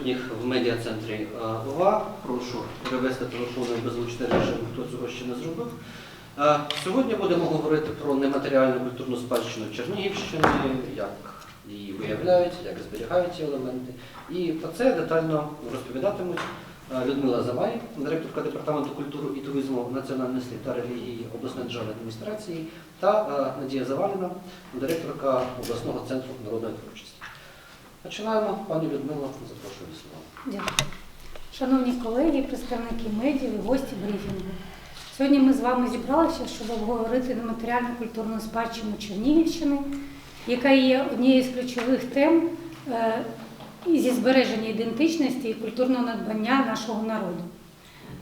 присутніх в медіа-центрі е, ОВА. Прошу перевести телефони в беззвучний режим, хто цього ще не зробив. Е, Сьогодні будемо говорити про нематеріальну культурну спадщину Чернігівщини, як її виявляють, як зберігають ці елементи. І про це детально розповідатимуть е, Людмила Завай, директорка департаменту культури і туризму національності та релігії обласної державної адміністрації, та е, Надія Заваліна, директорка обласного центру народної творчості. Починаємо. Пані Людмила, запрошую слово. Дякую. Шановні колеги, представники медіа гості брифінгу. Сьогодні ми з вами зібралися, щоб обговорити нематеріальну культурну спадщину Чернігівщини, яка є однією з ключових тем е, зі збереження ідентичності і культурного надбання нашого народу.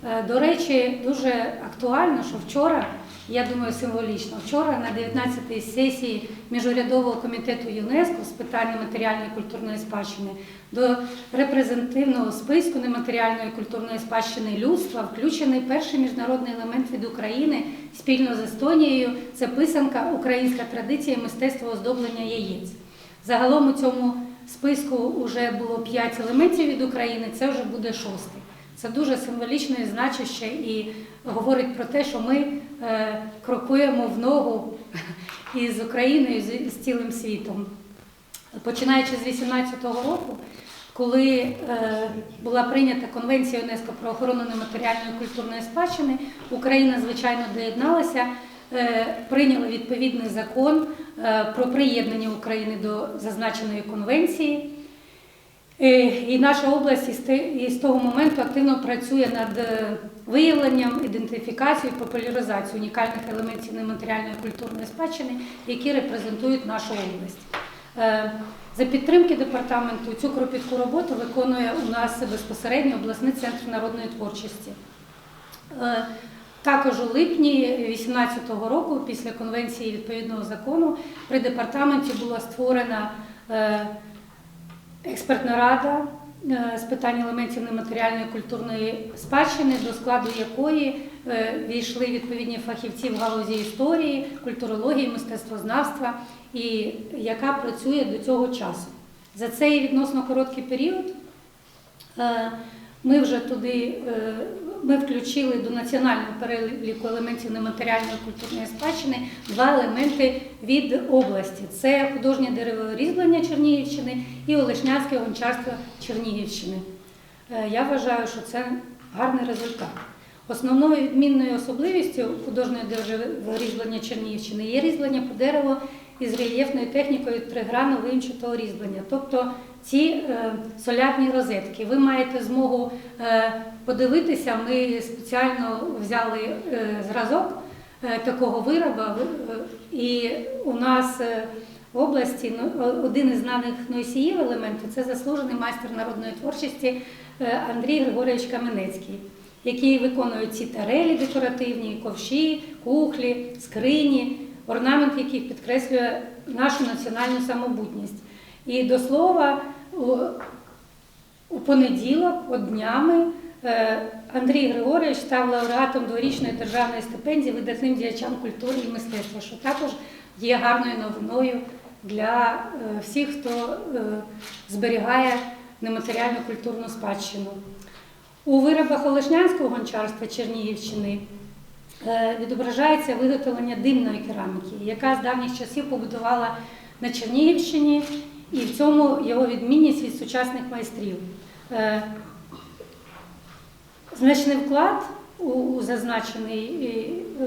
Е, До речі, дуже актуально, що вчора, я думаю, символічно, вчора на 19-й сесії Міжурядового комітету ЮНЕСКО з питань нематеріальної культурної спадщини до репрезентативного списку нематеріальної культурної спадщини людства включений перший міжнародний елемент від України спільно з Естонією. Це писанка Українська традиція мистецтва оздоблення яєць. Загалом у цьому списку вже було 5 елементів від України, це вже буде шостий. Це дуже символічно і значуще і говорить про те, що ми е, крокуємо в ногу із Україною, з, з цілим світом. Починаючи з 18-го року, коли е, була прийнята Конвенція ЮНЕСКО про охорону нематеріальної культурної спадщини, Україна, звичайно, доєдналася, е, прийняла відповідний закон про приєднання України до зазначеної конвенції. Е, І наша область із того моменту активно працює над е, виявленням, ідентифікацією популяризацією унікальних елементів нематеріальної культурної спадщини, які репрезентують нашу область. Е, За підтримки департаменту цю кропітку роботу виконує у нас безпосередньо обласний центр народної творчості. Також у липні 2018 року, після конвенції відповідного закону, при департаменті була створена експертна рада е, з питань елементів нематеріальної культурної спадщини, до складу якої е, війшли відповідні фахівці в галузі історії, культурології, мистецтвознавства, і яка працює до цього часу. За цей відносно короткий період е, ми вже туди ми включили до національного переліку елементів нематеріальної культурної спадщини два елементи від області: це художнє дереворізблення Чернігівщини і Олешнянське гончарство Чернігівщини. Е, Я вважаю, що це гарний результат. Основною відмінною особливістю художнього дереворізблення Чернігівщини є різьблення по дереву із рельєфною технікою триграну вимчатого різьблення, тобто ці е, солярні розетки. Ви маєте змогу е, подивитися. Ми спеціально взяли е, зразок такого вироба, і у нас в області ну, один із знаних носіїв елементів це заслужений майстер народної творчості Андрій Григорович Каменецький, який виконує ці тарелі декоративні, ковші, кухлі, скрині, орнамент, який підкреслює нашу національну самобутність. І до слова, у, понеділок, от днями, е, Андрій Григорович став лауреатом дворічної державної стипендії видатним діячам культури і мистецтва, що також є гарною новиною для е, всіх, хто е, зберігає нематеріальну культурну спадщину. У виробах Олешнянського гончарства Чернігівщини відображається виготовлення димної кераміки, яка з давніх часів побудувала на Чернігівщині, і в цьому його відмінність від сучасних майстрів. Е, Значний вклад у, е,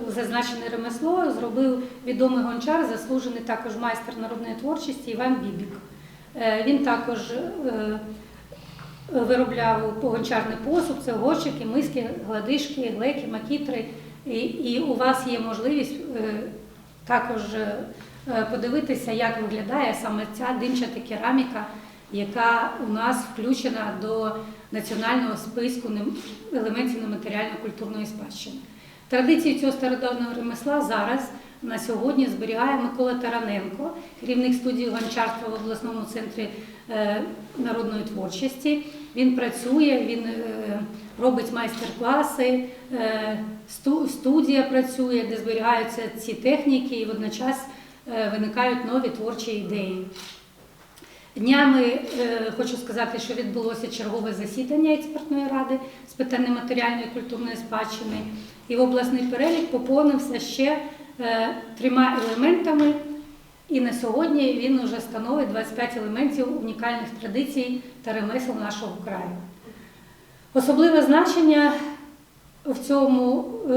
зазначене ремесло зробив відомий гончар, заслужений також майстер народної творчості Іван Бібік. Е, Він також е, виробляв гончарний посуд, це горщики, миски, гладишки, глеки, макітри. І, і у вас є можливість е, також е, подивитися, як виглядає саме ця димчата кераміка, яка у нас включена до національного списку елементів нематеріально-культурної спадщини. Традиції цього стародавнього ремесла зараз на сьогодні зберігає Микола Тараненко, керівник студії гончарства в обласному центрі е, народної творчості. Він працює, він е, робить майстер-класи, е, студія працює, де зберігаються ці техніки, і водночас виникають нові творчі ідеї. Днями хочу сказати, що відбулося чергове засідання експертної ради з питань нематеріальної культурної спадщини, і в обласний перелік поповнився ще трьома елементами. І на сьогодні він вже становить 25 елементів унікальних традицій та ремесел нашого краю. Особливе значення в цьому, е,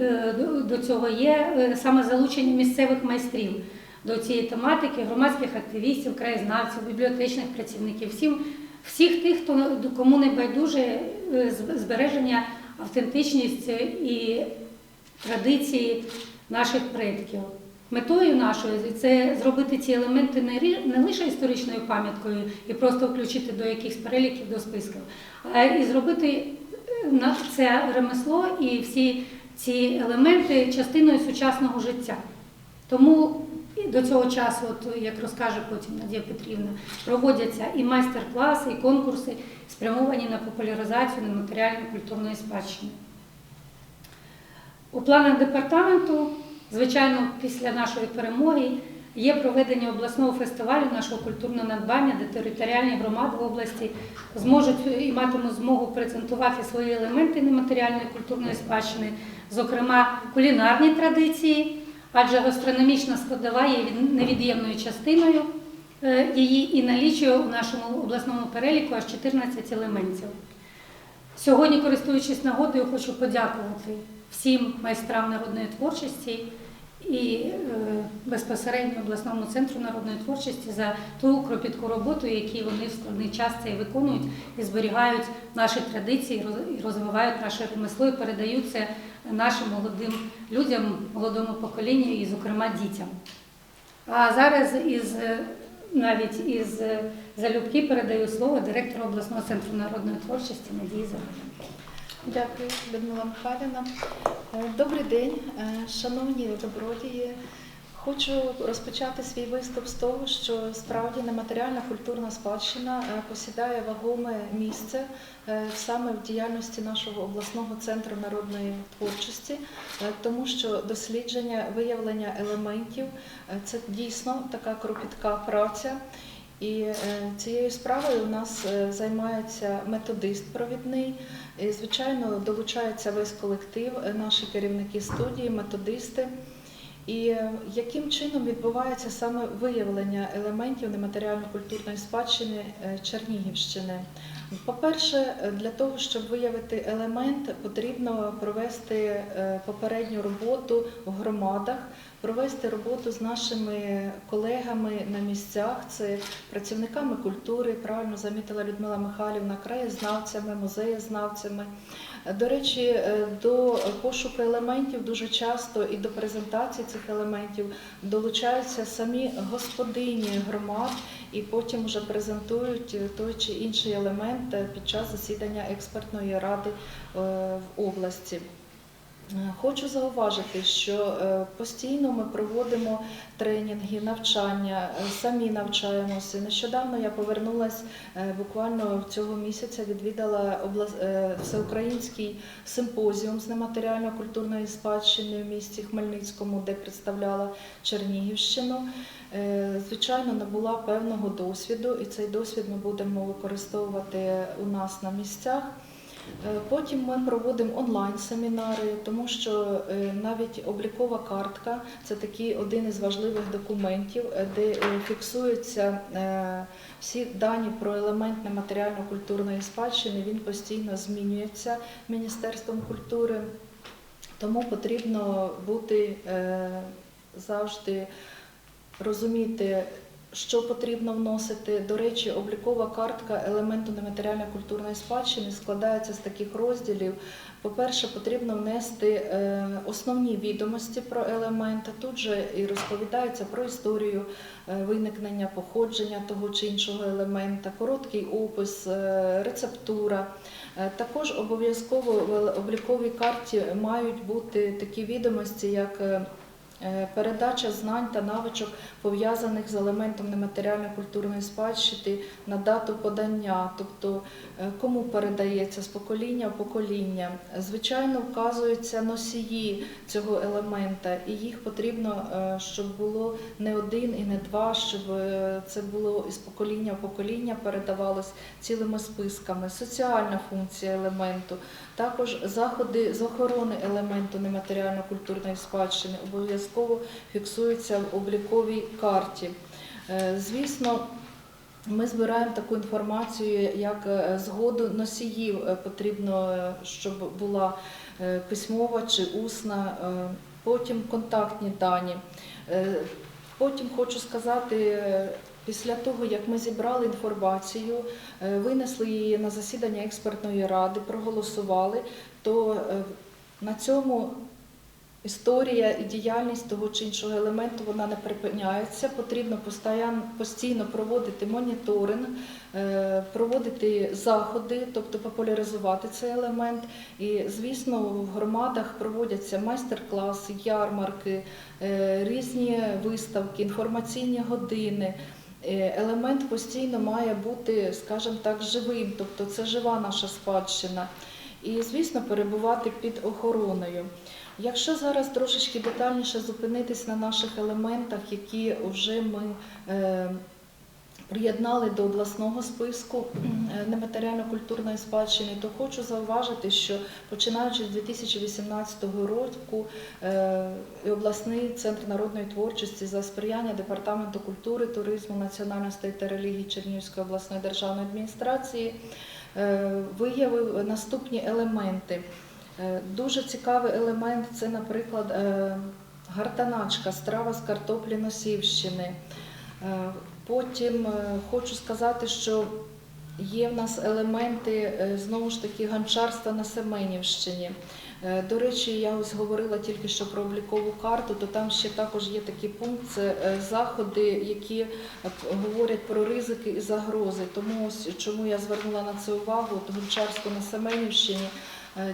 е, до- цього є е, саме залучення місцевих майстрів до цієї тематики, громадських активістів, краєзнавців, бібліотечних працівників, всім, всіх тих, хто кому не байдуже е, збереження автентичність і традиції наших предків. Метою нашою це зробити ці елементи не не лише історичною пам'яткою і просто включити до якихось переліків, до списків, а і зробити е, на- це ремесло і всі ці елементи частиною сучасного життя. Тому до цього часу, от як розкаже потім Надія Петрівна, проводяться і майстер-класи, і конкурси, спрямовані на популяризацію нематеріальної культурної спадщини. У планах департаменту, звичайно, після нашої перемоги є проведення обласного фестивалю нашого культурного надбання, де територіальні громади в області зможуть і матимуть змогу презентувати свої елементи нематеріальної культурної спадщини, зокрема кулінарні традиції, адже гастрономічна складова є від- невід'ємною частиною е, її і налічує у нашому обласному переліку аж 14 елементів. Сьогодні, користуючись нагодою, хочу подякувати всім майстрам народної творчості і е, безпосередньо обласному центру народної творчості за ту кропітку роботу, яку вони в складний час цей виконують і зберігають наші традиції, розвивають наше ремесло і передають це нашим молодим людям, молодому поколінню і, зокрема, дітям. А зараз із е, навіть із е, залюбки передаю слово директору обласного центру народної творчості Надії Загородній. Дякую, Людмила Михайлівна. Е, Добрий день, е, шановні добродії. Хочу розпочати свій виступ з того, що справді нематеріальна культурна спадщина е, посідає вагоме місце саме в діяльності нашого обласного центру народної творчості, тому що дослідження, виявлення елементів це дійсно така кропітка праця. І е, цією справою у нас е, займається методист провідний. І, звичайно, долучається весь колектив, е, наші керівники студії, методисти. І яким чином відбувається саме виявлення елементів нематеріально-культурної спадщини Чернігівщини? По-перше, для того, щоб виявити елемент, потрібно провести е, попередню роботу в громадах, провести роботу з нашими колегами на місцях, це працівниками культури, правильно замітила Людмила Михайлівна, краєзнавцями, музеєзнавцями. До речі, е, до пошуку елементів дуже часто і до презентації цих елементів долучаються самі господині громад і потім вже презентують е, той чи інший елемент е, під час засідання експертної ради е, в області. Е, Хочу зауважити, що е, постійно ми проводимо тренінги, навчання, е, самі навчаємося. Нещодавно я повернулася буквально цього місяця, відвідала всеукраїнський симпозіум з нематеріально-культурної спадщини в місті Хмельницькому, де представляла Чернігівщину. Звичайно, набула певного досвіду, і цей досвід ми будемо використовувати у нас на місцях. Е, Потім ми проводимо онлайн-семінари, тому що е, навіть облікова картка це такий один із важливих документів, е, де фіксуються всі дані про елемент нематеріально-культурної спадщини. Він постійно змінюється Міністерством культури, тому потрібно бути завжди розуміти. Що потрібно вносити? До речі, облікова картка елементу нематеріальної культурної спадщини складається з таких розділів. По-перше, потрібно внести е, основні відомості про елемент. Тут же і розповідається про історію е, виникнення, походження того чи іншого елемента, короткий опис, е, рецептура. Також обов'язково в обліковій карті мають бути такі відомості, як передача знань та навичок, пов'язаних з елементом нематеріальної культурної спадщини на дату подання, тобто е, кому передається з покоління в покоління. Звичайно, вказуються носії цього елемента, і їх потрібно, е, щоб було не один і не два, щоб е, це було із покоління в покоління, передавалось цілими списками. Соціальна функція елементу, також заходи з охорони елементу нематеріально-культурної спадщини обов'язково фіксуються в обліковій карті. Е, Звісно, ми збираємо таку інформацію, як е, згоду носіїв е, потрібно, щоб була письмова чи усна, потім контактні дані. Потім хочу сказати, після того, як ми зібрали інформацію, е, винесли її на засідання експертної ради, проголосували, то е, на цьому історія і діяльність того чи іншого елементу вона не припиняється. Потрібно постійно проводити моніторинг, е, проводити заходи, тобто популяризувати цей елемент. І, звісно, в громадах проводяться майстер-класи, ярмарки, різні виставки, інформаційні години. Е, Елемент постійно має бути, скажімо так, живим, тобто це жива наша спадщина. І, звісно, перебувати під охороною. Якщо зараз трошечки детальніше зупинитись на наших елементах, які вже ми е, приєднали до обласного списку е, нематеріально-культурної спадщини, то хочу зауважити, що починаючи з 2018 року е, і обласний центр народної творчості за сприяння департаменту культури, туризму, національностей та релігії Чернігівської обласної державної адміністрації е, виявив наступні елементи. Дуже цікавий елемент це, наприклад, гартаначка, страва з картоплі Носівщини. Потім е, хочу сказати, що є в нас елементи е, знову ж таки гончарства на Семенівщині. Е, До речі, я ось говорила тільки що про облікову карту, то там ще також є такий пункт, це заходи, які говорять про ризики і загрози. Тому ось чому я звернула на це увагу, от гончарство на Семенівщині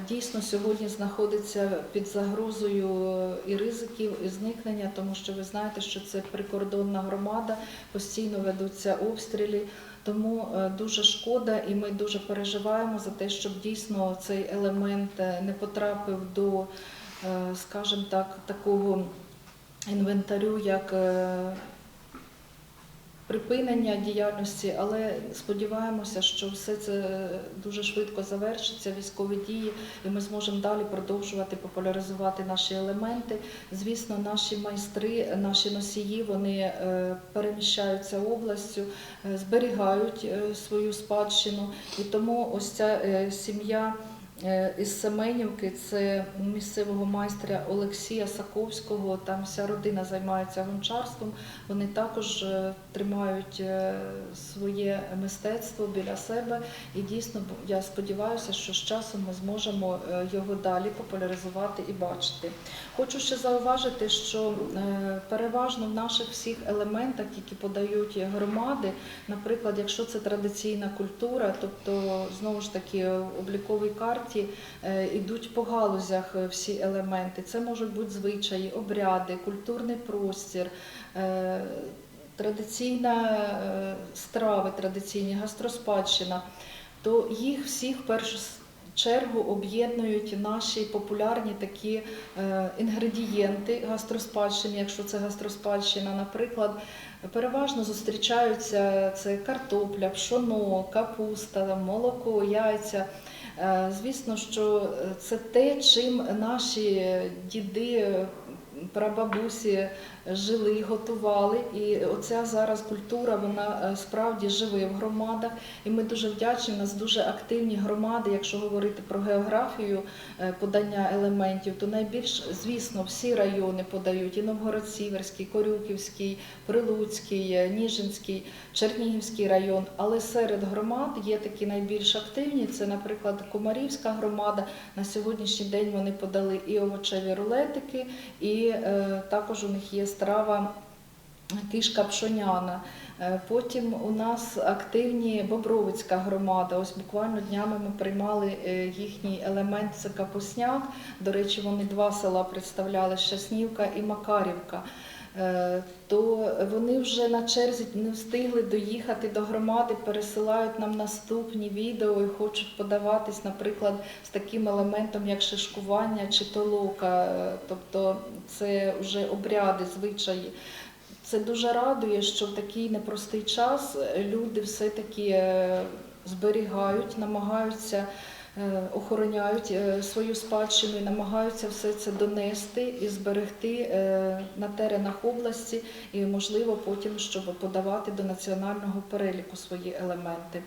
дійсно сьогодні знаходиться під загрозою е, і ризиків, і зникнення, тому що ви знаєте, що це прикордонна громада, постійно ведуться обстріли. Тому е, дуже шкода, і ми дуже переживаємо за те, щоб дійсно цей елемент е, не потрапив до, е, скажімо так, такого інвентарю, як е, припинення діяльності, але сподіваємося, що все це дуже швидко завершиться, військові дії, і ми зможемо далі продовжувати популяризувати наші елементи. Звісно, наші майстри, наші носії, вони е, переміщаються областю, е, зберігають е, свою спадщину, і тому ось ця сім'я. Е, Із Семенівки це місцевого майстра Олексія Саковського. Там вся родина займається гончарством. Вони також е, тримають е, своє мистецтво біля себе. І дійсно я сподіваюся, що з часом ми зможемо його далі популяризувати і бачити. Хочу ще зауважити, що переважно в наших всіх елементах, які подають громади, наприклад, якщо це традиційна культура, тобто знову ж таки в обліковій карті е, йдуть по галузях е, всі елементи. Це можуть бути звичаї, обряди, культурний простір. е, Традиційна е, страви, традиційні гастроспадщина, то їх всіх в першу чергу об'єднують наші популярні такі е, інгредієнти гастроспадщини, якщо це гастроспадщина, наприклад, переважно зустрічаються це картопля, пшоно, капуста, молоко, яйця. Е, Звісно, що це те, чим наші діди, е, прабабусі жили, готували. І оця зараз культура, вона е, справді живе в громадах. І ми дуже вдячні. У нас дуже активні громади. Якщо говорити про географію е, подання елементів, то найбільш, звісно, всі райони подають і Новгород-Сіверський, Корюківський, Прилуцький, е, Ніжинський, Чернігівський район. Але серед громад є такі найбільш активні. Це, наприклад, Комарівська громада. На сьогоднішній день вони подали і овочеві рулетики, і також у них є страва кишка пшоняна. Е, Потім у нас активні Бобровицька громада. Ось буквально днями ми приймали е, їхній елемент це Капусняк. До речі, вони два села представляли Щаснівка і Макарівка. Е, То вони вже на черзі не встигли доїхати до громади, пересилають нам наступні відео і хочуть подаватись, наприклад, з таким елементом, як шишкування чи толока. Е, Тобто це вже обряди, звичаї. Це дуже радує, що в такий непростий час люди все-таки е, зберігають, намагаються, охороняють е, свою спадщину і намагаються все це донести і зберегти е, на теренах області, і можливо потім, щоб подавати до національного переліку свої елементи.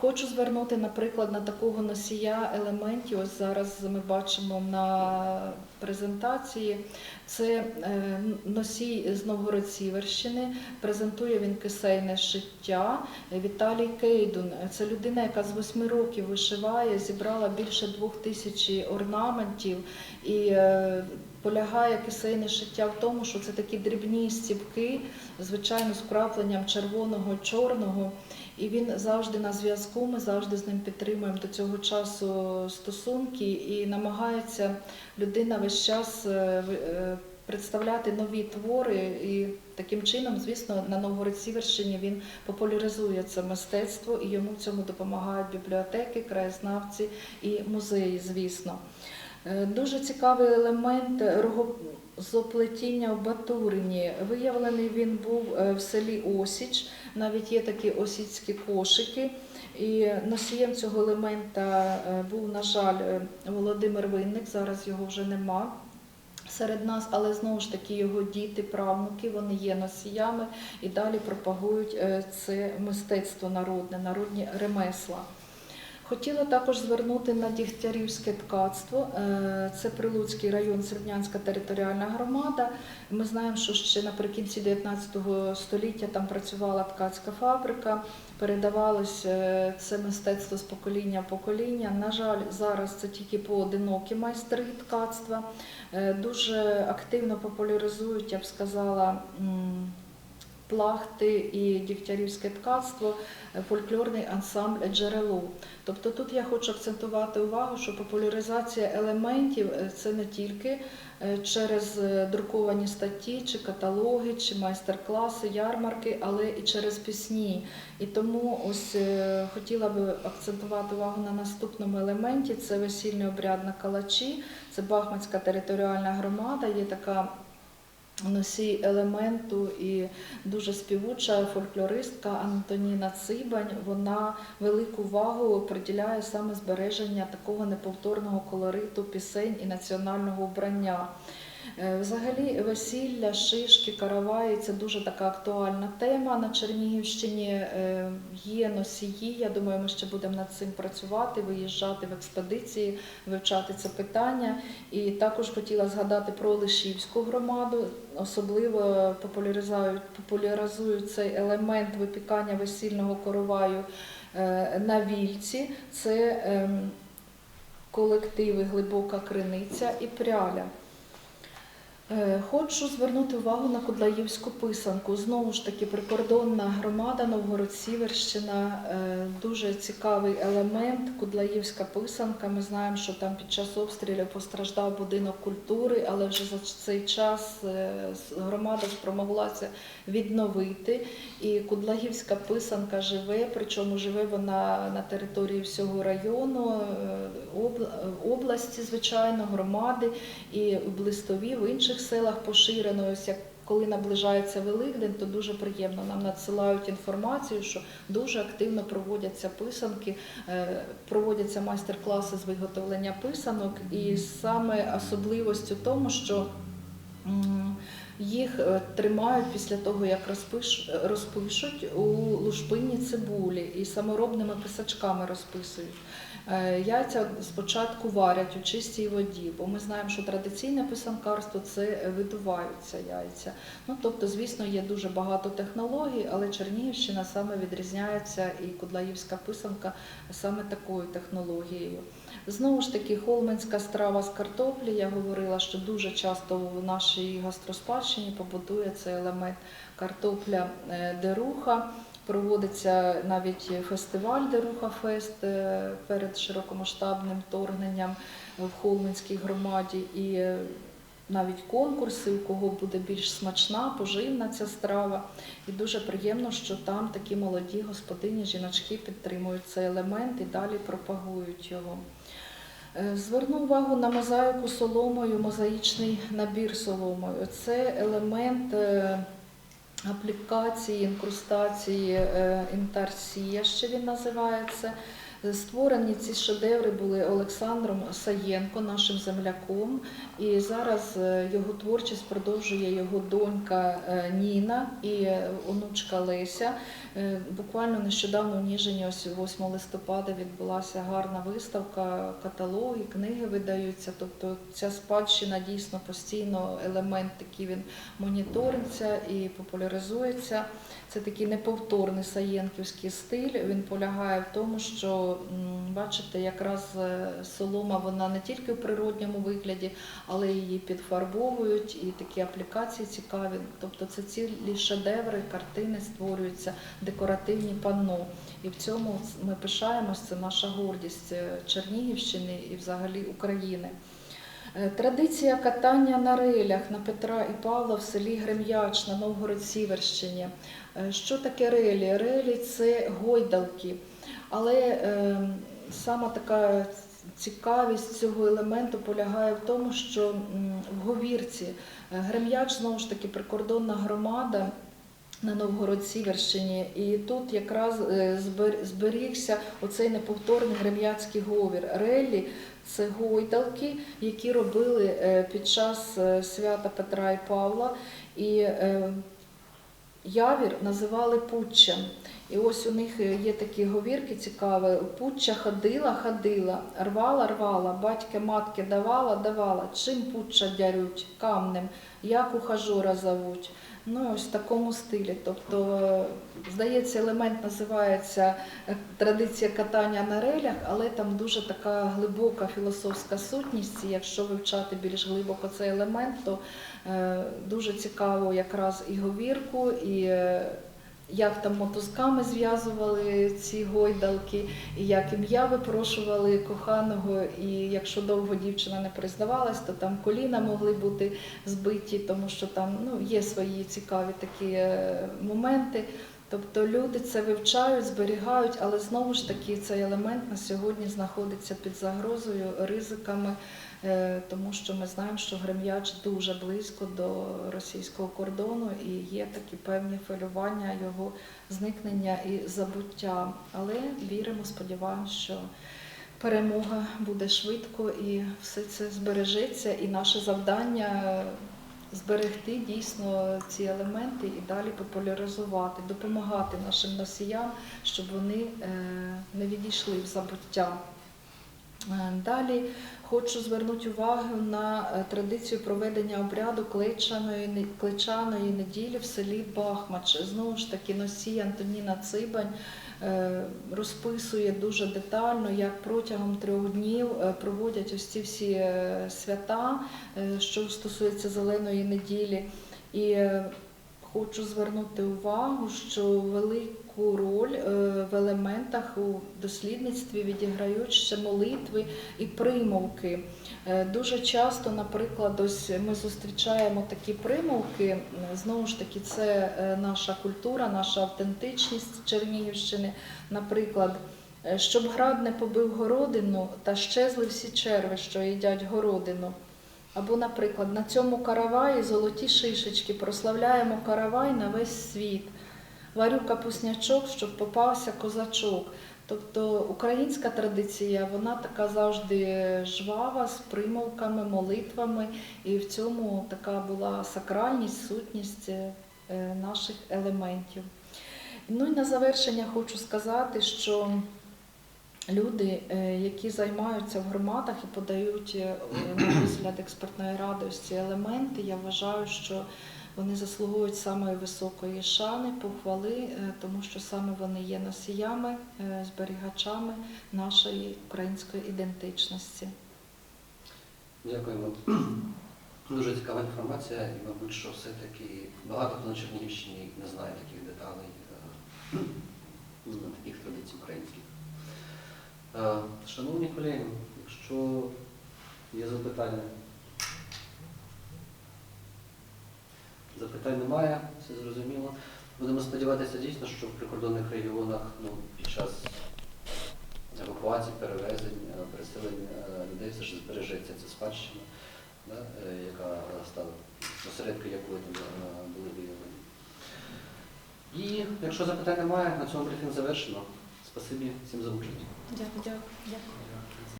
Хочу звернути, наприклад, на такого носія елементів. Ось зараз ми бачимо на презентації. Це е, носій з Новгород-Сіверщини. Презентує він кисейне шиття. Віталій Кейдун. Це людина, яка з восьми років вишиває, зібрала більше двох тисяч орнаментів і е, полягає кисейне шиття в тому, що це такі дрібні стіпки, звичайно, з крапленням червоного, чорного. І він завжди на зв'язку. Ми завжди з ним підтримуємо до цього часу стосунки і намагається людина весь час е, е, представляти нові твори. І таким чином, звісно, на Новгород-Сіверщині він популяризує це мистецтво, і йому в цьому допомагають бібліотеки, краєзнавці і музеї, звісно. Е, Дуже цікавий елемент рогозоплетіння в Батурині. Виявлений він був е, в селі Осіч. Навіть є такі осіцькі кошики. І носієм цього елемента е, був, на жаль, Володимир Винник. Зараз його вже нема. Серед нас, але знову ж таки його діти, правнуки, вони є носіями і далі пропагують це мистецтво народне, народні ремесла. Хотіла також звернути на Дігтярівське ткацтво. Е, Це Прилуцький район, Середнянська територіальна громада. Ми знаємо, що ще наприкінці 19 століття там працювала ткацька фабрика, передавалось е, це мистецтво з покоління в покоління. На жаль, зараз це тільки поодинокі майстри ткацтва. Е, Дуже активно популяризують, я б сказала, плахти і дігтярівське ткацтво, е, фольклорний ансамбль джерело. Тобто тут я хочу акцентувати увагу, що популяризація елементів е, це не тільки е, через друковані статті, чи каталоги, чи майстер-класи, ярмарки, але і через пісні. І тому ось хотіла би акцентувати увагу на наступному елементі: це весільний обряд на калачі, це Бахмацька територіальна громада. Є така носій елементу і дуже співуча фольклористка Антоніна Цибань. Вона велику увагу приділяє саме збереження такого неповторного колориту пісень і національного вбрання. Е, Взагалі, весілля, шишки, караваї це дуже така актуальна тема на Чернігівщині. Е, Є носії. Я думаю, ми ще будемо над цим працювати, виїжджати в експедиції, вивчати це питання. І також хотіла згадати про Лишівську громаду. Особливо популяризують, цей елемент випікання весільного короваю е, на вільці. Це ем, колективи Глибока Криниця і Пряля. Е, Хочу звернути увагу на Кудлаївську писанку. Знову ж таки, прикордонна громада Новгород-Сіверщина. е, Дуже цікавий елемент. Кудлаївська писанка. Ми знаємо, що там під час обстрілів постраждав будинок культури, але вже за цей час е, громада спромоглася відновити. І Кудлаївська писанка живе, причому живе вона на території всього району, області, звичайно, громади і в Блистові, в інших селах поширено. Ось як коли наближається Великдень, то дуже приємно. Нам надсилають інформацію, що дуже активно проводяться писанки, е, проводяться майстер-класи з виготовлення писанок. І саме особливість у тому, що їх е, тримають після того, як розпиш, розпишуть у лушпинні цибулі і саморобними писачками розписують. Е, Яйця спочатку варять у чистій воді, бо ми знаємо, що традиційне писанкарство це видуваються яйця. Ну тобто, звісно, є дуже багато технологій, але Чернігівщина саме відрізняється і Кудлаївська писанка саме такою технологією. Знову ж таки, холменська страва з картоплі. Я говорила, що дуже часто в нашій гастроспадщині побудує цей елемент картопля е, деруха. Проводиться навіть фестиваль Деруха Фест е, перед широкомасштабним вторгненням в Холменській громаді. І е, навіть конкурси, у кого буде більш смачна, поживна ця страва. І дуже приємно, що там такі молоді господині, жіночки підтримують цей елемент і далі пропагують його. Е, Зверну увагу на мозаїку соломою, мозаїчний набір соломою. Це елемент аплікації, інкрустації е, інтарсія, ще він називається. Створені ці шедеври були Олександром Саєнко, нашим земляком, і зараз е, його творчість продовжує його донька е, Ніна і онучка Леся. Е, Буквально нещодавно в Ніжині, ось 8 листопада, відбулася гарна виставка, каталоги, книги видаються. Тобто ця спадщина дійсно постійно елемент такий він моніториться і популяризується. Це такий неповторний саєнківський стиль. Він полягає в тому, що м, бачите, якраз е, солома вона не тільки в природньому вигляді, але її підфарбовують, і такі аплікації цікаві. Тобто це цілі шедеври, картини створюються, декоративні панно. І в цьому ми пишаємось, це наша гордість е, Чернігівщини і взагалі України. Е, Традиція катання на релях на Петра і Павла в селі Грем'яч на Новгород-Сіверщині. Що таке релі? Релі це гойдалки. Але е, сама така цікавість цього елементу полягає в тому, що в говірці е, Грем'яч знову ж таки прикордонна громада. На Новгород-Сіверщині, і тут якраз е, зберігся оцей неповторний грем'яцький говір. Релі це гойдалки, які робили е, під час свята Петра і Павла. І е, явір називали путчем. І ось у них є такі говірки цікаві. Путча ходила, ходила, рвала, рвала, батька матки давала, давала. Чим путча дярють? Камнем, як ухажора зовуть. Ну, ось в такому стилі. Тобто, здається, елемент називається е, традиція катання на релях, але там дуже така глибока філософська сутність. І якщо вивчати більш глибоко цей елемент, то е, дуже цікаво якраз і говірку, і е, як там мотузками зв'язували ці гойдалки, і як ім'я випрошували коханого. І якщо довго дівчина не признавалась, то там коліна могли бути збиті, тому що там ну, є свої цікаві такі е, моменти. Тобто люди це вивчають, зберігають, але знову ж таки цей елемент на сьогодні знаходиться під загрозою, ризиками, тому що ми знаємо, що Грем'яч дуже близько до російського кордону і є такі певні хвилювання його зникнення і забуття. Але віримо, сподіваємося, що перемога буде швидко і все це збережеться, і наше завдання зберегти дійсно ці елементи і далі популяризувати, допомагати нашим носіям, щоб вони е, не відійшли в забуття. Е, Далі хочу звернути увагу на е, традицію проведення обряду клечаної, не- неділі в селі Бахмач. Знову ж таки, носій Антоніна Цибань е, розписує дуже детально, як протягом трьох днів проводять ось ці всі свята, що стосується зеленої неділі. І хочу звернути увагу, що велику роль е, в елементах у дослідництві відіграють ще молитви і примовки. Е, Дуже часто, наприклад, ось ми зустрічаємо такі примовки. Знову ж таки, це е, наша культура, наша автентичність Чернігівщини. Наприклад, щоб град не побив городину, та щезли всі черви, що їдять городину. Або, наприклад, на цьому караваї золоті шишечки, прославляємо каравай на весь світ. Варю капуснячок, щоб попався козачок. Тобто українська традиція, вона така завжди жвава, з примовками, молитвами, і в цьому така була сакральність, сутність е, наших елементів. Ну і на завершення хочу сказати, що люди, е, які займаються в громадах і подають е, на розгляд експертної ці елементи, я вважаю, що вони заслуговують самої високої шани, похвали, е, тому що саме вони є носіями, е, зберігачами нашої української ідентичності. Дякуємо. Дуже цікава інформація, і, мабуть, що все-таки багато хто на Чернігівщині не знає таких деталей, е, ну, таких традицій українських. Шановні колеги, якщо є запитання, запитань немає, все зрозуміло. Будемо сподіватися дійсно, що в прикордонних регіонах ну, під час евакуації, перевезень, е, переселень е, людей все ж збережеться ця спадщина, да, е, яка стала осередки якої там були виявлені. І якщо запитань немає, на цьому брифінг завершено. Спасибі всім за участь. Дякую. Дякую.